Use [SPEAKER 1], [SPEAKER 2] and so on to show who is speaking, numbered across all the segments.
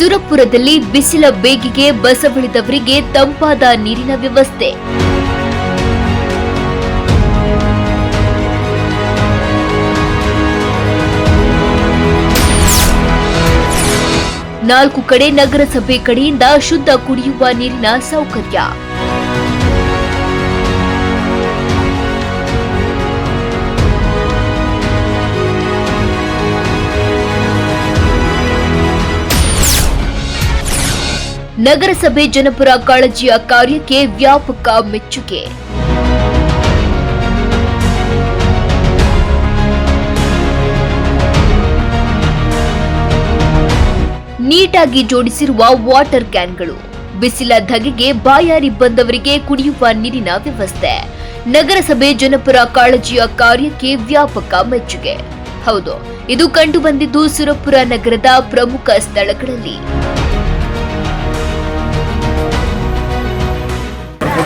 [SPEAKER 1] ಸುರಪುರದಲ್ಲಿ ಬಿಸಿಲ ಬೇಗಿಗೆ ಬಸವಳಿದವರಿಗೆ ತಂಪಾದ ನೀರಿನ ವ್ಯವಸ್ಥೆ. ನಾಲ್ಕು ಕಡೆ ನಗರಸಭೆ ಕಡೆಯಿಂದ ಶುದ್ಧ ಕುಡಿಯುವ ನೀರಿನ ಸೌಕರ್ಯ. ನಗರಸಭೆ ಜನಪುರ ಕಾಳಜಿಯ ಕಾರ್ಯಕ್ಕೆ ವ್ಯಾಪಕ ಮೆಚ್ಚುಗೆ. ನೀಟಾಗಿ ಜೋಡಿಸಿರುವ ವಾಟರ್ ಕ್ಯಾನ್ಗಳು. ಬಿಸಿಲ ಧಗೆಗೆ ಬಾಯಾರಿ ಬಂದವರಿಗೆ ಕುಡಿಯುವ ನೀರಿನ ವ್ಯವಸ್ಥೆ. ನಗರಸಭೆ ಜನಪರ ಕಾಳಜಿಯ ಕಾರ್ಯಕ್ಕೆ ವ್ಯಾಪಕ ಮೆಚ್ಚುಗೆ. ಹೌದು, ಇದು ಕಂಡುಬಂದಿದ್ದು ಸುರಪುರ ನಗರದ ಪ್ರಮುಖ ಸ್ಥಳಗಳಲ್ಲಿ.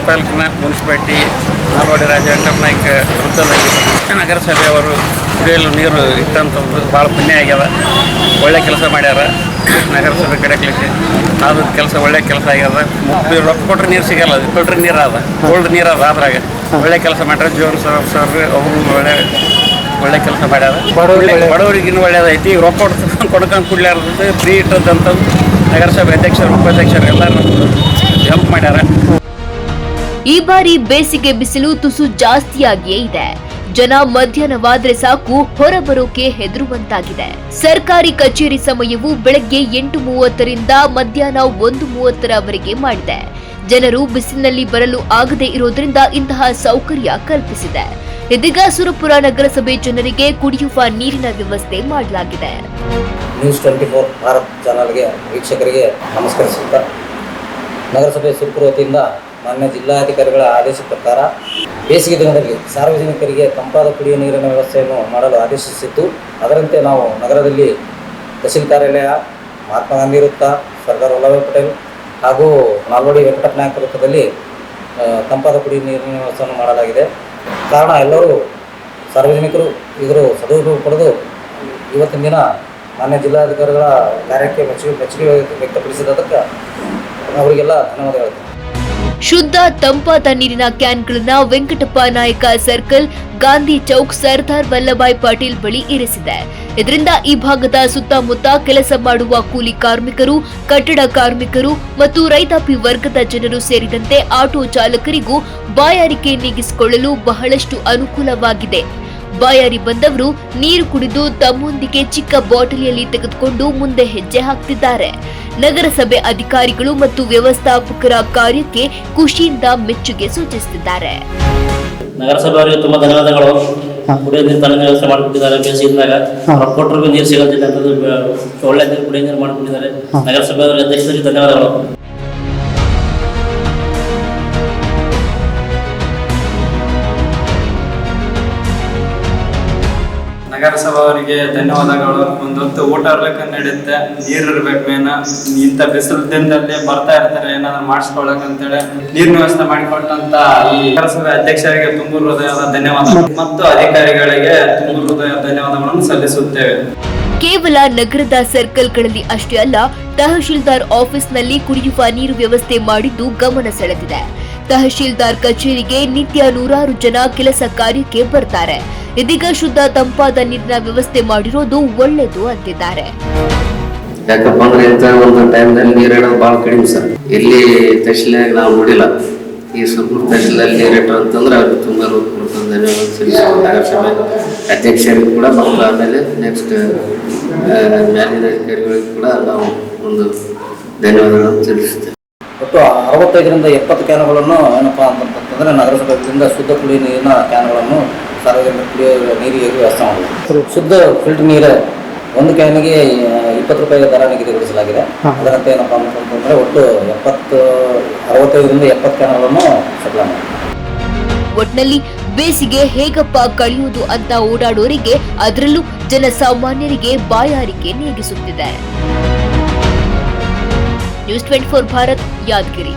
[SPEAKER 2] ತಾಲೂಕಿನ ಮುನ್ಸಿಪಾಲಿಟಿ ನಾಲ್ವಡಿ ರಾಜ ವೆಂಕಟನಾಯ್ಕ ವೃತ್ತದಲ್ಲಿ ನಗರಸಭೆಯವರು ಕುಡಿಯಲು ನೀರು ಇಟ್ಟಂಥದ್ದು ಭಾಳ ಪುಣ್ಯ ಆಗ್ಯದ. ಒಳ್ಳೆ ಕೆಲಸ ಮಾಡ್ಯಾರ. ನಗರಸಭೆ ಕಡೆಕ್ಲಿಕ್ಕೆ ಅದು ಕೆಲಸ ಒಳ್ಳೆ ಕೆಲಸ ಆಗ್ಯದ. ರೊಕ್ಕ ಕೊಟ್ಟರೆ ನೀರು ಸಿಗಲ್ಲ ಅದು ಕೊಟ್ಟರೆ ನೀರು ಅದ. ಕೋಲ್ಡ್ ನೀರು ಅದ ಅದ್ರಾಗ. ಒಳ್ಳೆ ಕೆಲಸ ಮಾಡ್ಯಾರ. ಜೋನ್ ಸರ್ ಸರ್ ಅವರು ಒಳ್ಳೆ ಒಳ್ಳೆ ಕೆಲಸ ಮಾಡ್ಯಾರ. ಬಡವರಿಗೆ ಇನ್ನೂ ಒಳ್ಳೇದೈತಿ ಈಗ ರೊಕ್ಕ ಕೊಡ್ಕೊಂಡು ಕೊಡ್ಕೊಂಡು ಕುಡ್ಲಾರ್ದು ಫ್ರೀ ಇಟ್ಟದಂಥದ್ದು ನಗರಸಭೆ ಅಧ್ಯಕ್ಷರು ಉಪಾಧ್ಯಕ್ಷರು ಎಲ್ಲರೂ ಹೆಲ್ಪ್ ಮಾಡ್ಯಾರ.
[SPEAKER 1] ಈ ಬಾರಿ ಬೇಸಿಗೆ ಬಿಸಿಲು ತುಸು ಜಾಸ್ತಿಯಾಗಿಯೇ ಇದೆ. ಜನ ಮಧ್ಯಾಹ್ನವಾದ್ರೆ ಸಾಕು ಹೊರಬರೋಕೆ ಹೆದರುವಂತಾಗಿದೆ. ಸರ್ಕಾರಿ ಕಚೇರಿ ಸಮಯವು ಬೆಳಗ್ಗೆ ಎಂಟು ಮೂವತ್ತರಿಂದ ಮಧ್ಯಾಹ್ನ ಒಂದು ಮೂವತ್ತರವರೆಗೆ ಮಾಡಿದೆ. ಜನರು ಬಿಸಿಲಿನಲ್ಲಿ ಬರಲು ಆಗದೇ ಇರೋದ್ರಿಂದ ಇಂತಹ ಸೌಕರ್ಯ ಕಲ್ಪಿಸಿದೆ. ಇದೀಗ ಸುರಪುರ ನಗರಸಭೆ ಜನರಿಗೆ ಕುಡಿಯುವ ನೀರಿನ ವ್ಯವಸ್ಥೆ ಮಾಡಲಾಗಿದೆ.
[SPEAKER 3] ನ್ಯೂಸ್ ಟ್ವೆಂಟಿ ಫೋರ್ ಭಾರತ್ ಚಾನಲ್ಗೆ ವೀಕ್ಷಕರಿಗೆ ನಮಸ್ಕರಿಸುತ್ತಾ, ನಗರಸಭೆ ಸುರಪುರ ವತಿಯಿಂದ ಮಾನ್ಯ ಜಿಲ್ಲಾಧಿಕಾರಿಗಳ ಆದೇಶ ಪ್ರಕಾರ ಬೇಸಿಗೆ ದಿನದಲ್ಲಿ ಸಾರ್ವಜನಿಕರಿಗೆ ತಂಪಾದ ಕುಡಿಯುವ ನೀರಿನ ವ್ಯವಸ್ಥೆಯನ್ನು ಮಾಡಲು ಆದೇಶಿಸಿದ್ದು ಅದರಂತೆ ನಾವು ನಗರದಲ್ಲಿ ತಹಸೀಲ್ ಕಾರ್ಯಾಲಯ, ಮಹಾತ್ಮ ಗಾಂಧಿ ವೃತ್ತ, ಸರ್ದಾರ್ ವಲ್ಲಭಾಯ್ ಪಟೇಲ್ ಹಾಗೂ ನಾಲ್ವಡಿ ವೆಂಕಟನಾಯಕ ವೃತ್ತದಲ್ಲಿ ತಂಪಾದ ಕುಡಿಯುವ ನೀರಿನ ವ್ಯವಸ್ಥೆಯನ್ನು ಮಾಡಲಾಗಿದೆ. ಕಾರಣ ಎಲ್ಲರೂ ಸಾರ್ವಜನಿಕರು ಇದರ ಸದುಪಯೋಗ ಪಡೆದು ಇವತ್ತಿನ ದಿನ ಮಾನ್ಯ ಜಿಲ್ಲಾಧಿಕಾರಿಗಳ ಕಾರ್ಯಕ್ಕೆ ಮೆಚ್ಚುಗೆ ಮೆಚ್ಚುಗೆ ವ್ಯಕ್ತಪಡಿಸಿದ್ದಕ್ಕೆ ಅವರಿಗೆಲ್ಲ ಧನ್ಯವಾದ ಹೇಳ್ತೀನಿ
[SPEAKER 1] ಶುದ್ಧ ತಂಪಾದ ನೀರಿನ ಕ್ಯಾನ್ಗಳನ್ನ ವೆಂಕಟಪ್ಪ ನಾಯಕ ಸರ್ಕಲ್, ಗಾಂಧಿ ಚೌಕ್ ಸರ್ದಾರ್ ವಲ್ಲಭಾಯ್ ಪಾಟೀಲ್ ಬಳಿ ಇರಿಸಿದೆ. ಇದರಿಂದ ಈ ಭಾಗದ ಸುತ್ತಮುತ್ತ ಕೆಲಸ ಮಾಡುವ ಕೂಲಿ ಕಾರ್ಮಿಕರು, ಕಟ್ಟಡ ಕಾರ್ಮಿಕರು ಮತ್ತು ರೈತಾಪಿ ವರ್ಗದ ಜನರು ಸೇರಿದಂತೆ ಆಟೋ ಚಾಲಕರಿಗೂ ಬಾಯಾರಿಕೆ ನೀಗಿಸಿಕೊಳ್ಳಲು ಬಹಳಷ್ಟು ಅನುಕೂಲವಾಗಿದೆ ಬಾಯಾರಿ ಬಂದವರು ನೀರು ಕುಡಿದು ತಮ್ಮೊಂದಿಗೆ ಚಿಕ್ಕ ಬಾಟಲಿಯಲ್ಲಿ ತೆಗೆದುಕೊಂಡು ಮುಂದೆ ಹೆಜ್ಜೆ ಹಾಕ್ತಿದ್ದಾರೆ. ನಗರಸಭೆ ಅಧಿಕಾರಿಗಳು ಮತ್ತು ವ್ಯವಸ್ಥಾಪಕರ ಕಾರ್ಯಕ್ಕೆ ಖುಷಿಯಿಂದ ಮೆಚ್ಚುಗೆ ಸೂಚಿಸುತ್ತಿದ್ದಾರೆ.
[SPEAKER 4] ನಗರಸಭೆಯವರಿಗೆ ತುಂಬಾ ಧನ್ಯವಾದಗಳು. ಕುಡಿಯೋ ನೀರು ತನ್ನ ವ್ಯವಸ್ಥೆ ಮಾಡಿಕೊಟ್ಟಿದ್ದಾರೆ. ಬೇಸಿಗೆದಾಗ ರೊಕ್ಕ ಕೊಟ್ಟರು ನೀರು ಸಿಗೋದಿಲ್ಲ ಒಳ್ಳೆ ನೀರು ಕುಡಿಯೋ ನೀರು ಮಾಡಿಕೊಟ್ಟಿದ್ದಾರೆ. ನಗರಸಭೆಯವರಿಗೆ ಅಧ್ಯಕ್ಷರಿಗೆ ಧನ್ಯವಾದಗಳು.
[SPEAKER 5] ನಗರಸಭೆಯವರಿಗೆ ಧನ್ಯವಾದಗಳು. ಒಂದು ಹೊತ್ತು ಊಟ ಇರ್ಲಿಕ್ಕೆ ನಡೆಯುತ್ತೆ ನೀರು ಇರ್ಬೇಕು ಮೇನ. ಇಂತ ಬರ್ತಾ ಇರ್ತಾರೆ. ಏನಾದ್ರು ಮಾಡಿಸ್ಕೊಳಕ್ ಅಂತೇಳಿ ನೀರಿನ ವ್ಯವಸ್ಥೆ ಮಾಡಿಕೊಟ್ಟಂತ ನಗರಸಭೆ ಅಧ್ಯಕ್ಷರಿಗೆ ತುಂಬು ಹೃದಯದ ಧನ್ಯವಾದ ಮತ್ತು ಅಧಿಕಾರಿಗಳಿಗೆ ತುಂಬು ಹೃದಯ ಧನ್ಯವಾದಗಳನ್ನು ಸಲ್ಲಿಸುತ್ತೇವೆ.
[SPEAKER 1] ಕೇವಲ ನಗರದ ಸರ್ಕಲ್ಗಳಲ್ಲಿ ಅಷ್ಟೇ ಅಲ್ಲ, ತಹಶೀಲ್ದಾರ್ ಆಫೀಸ್ನಲ್ಲಿ ಕುಡಿಯುವ ನೀರು ವ್ಯವಸ್ಥೆ ಮಾಡಿದ್ದು ಗಮನ ಸೆಳೆದಿದೆ. ತಹಶೀಲ್ದಾರ್ ಕಚೇರಿಗೆ ನಿತ್ಯ ನೂರಾರು ಜನ ಕೆಲಸ ಕಾರ್ಯಕ್ಕೆ ಬರ್ತಾರೆ. ಇದೀಗ ಶುದ್ಧ ತಂಪಾದ ನೀರಿನ ವ್ಯವಸ್ಥೆ ಮಾಡಿರೋದು ಒಳ್ಳೇದು ಅಂತಿದ್ದಾರೆ.
[SPEAKER 6] ಯಾಕಪ್ಪ ಅಂದ್ರೆ ಇಂಥ ಒಂದು ಟೈಮ್ನಲ್ಲಿ ನೀರಿಡೋದು ಭಾಳ ಕಡಿಮೆ ಸರ್. ಇಲ್ಲಿ ತಹಶೀಲ್ನಾಗ ನಾವು ನೋಡಿಲ್ಲ. ಈ ಸುರ್ಪುರ ತಹಶೀಲಲ್ಲಿ ನೀರು ಇಟ್ಟರು ಅಂತಂದ್ರೆ ಅವ್ರಿಗೆ ತುಂಬ ನಗರಸಭೆ ಅಧ್ಯಕ್ಷರಿಗೂ ಕೂಡ ಮತ್ತು ಆಮೇಲೆ ನೆಕ್ಸ್ಟ್ ಮ್ಯಾನೇಜರ್ ಅಧಿಕಾರಿಗಳಿಗೆ ಕೂಡ ನಾವು ಒಂದು ಧನ್ಯವಾದಗಳನ್ನು ತಿಳಿಸುತ್ತೇವೆ.
[SPEAKER 3] ಒಟ್ಟು ಅರವತ್ತೈದರಿಂದ ಎಪ್ಪತ್ತು ಕ್ಯಾನ್ಗಳನ್ನು ಏನಪ್ಪ ಅಂತಂತಂದರೆ ನಗರಸಭೆಯಿಂದ ಶುದ್ಧ ಕುಡಿಯುವ ನೀರಿನ ಕ್ಯಾನ್ಗಳನ್ನು ಸಾರ್ವಜನಿಕ ಕುಡಿಯುವ ನೀರಿಗೆ ವ್ಯವಸ್ಥೆ ಮಾಡಬೇಕು ಶುದ್ಧ ಫಿಲ್ಟರ್ ನೀರು ಒಂದು ಕ್ಯಾನಿಗೆ ಇಪ್ಪತ್ತು ರೂಪಾಯಿ ದರ ನಿಗದಿಗೊಳಿಸಲಾಗಿದೆ ಅದರಂತೆ ಏನಪ್ಪ ಅಂತಂತಂದರೆ ಒಟ್ಟು ಎಪ್ಪತ್ತು ಅರವತ್ತೈದರಿಂದ ಎಪ್ಪತ್ತು ಕ್ಯಾನ್ಗಳನ್ನು ಸಪ್ಲೈ ಮಾಡಬೇಕು
[SPEAKER 1] ಒಟ್ನಲ್ಲಿ ಬೇಸಿಗೆ ಹೇಗಪ್ಪ ಕಳೆಯುವುದು ಅಂತ ಓಡಾಡೋರಿಗೆ ಅದರಲ್ಲೂ ಜನಸಾಮಾನ್ಯರಿಗೆ ಬಾಯಾರಿಕೆ ನೀಗಿಸುತ್ತಿದೆ news twenty four Bharat Yadgiri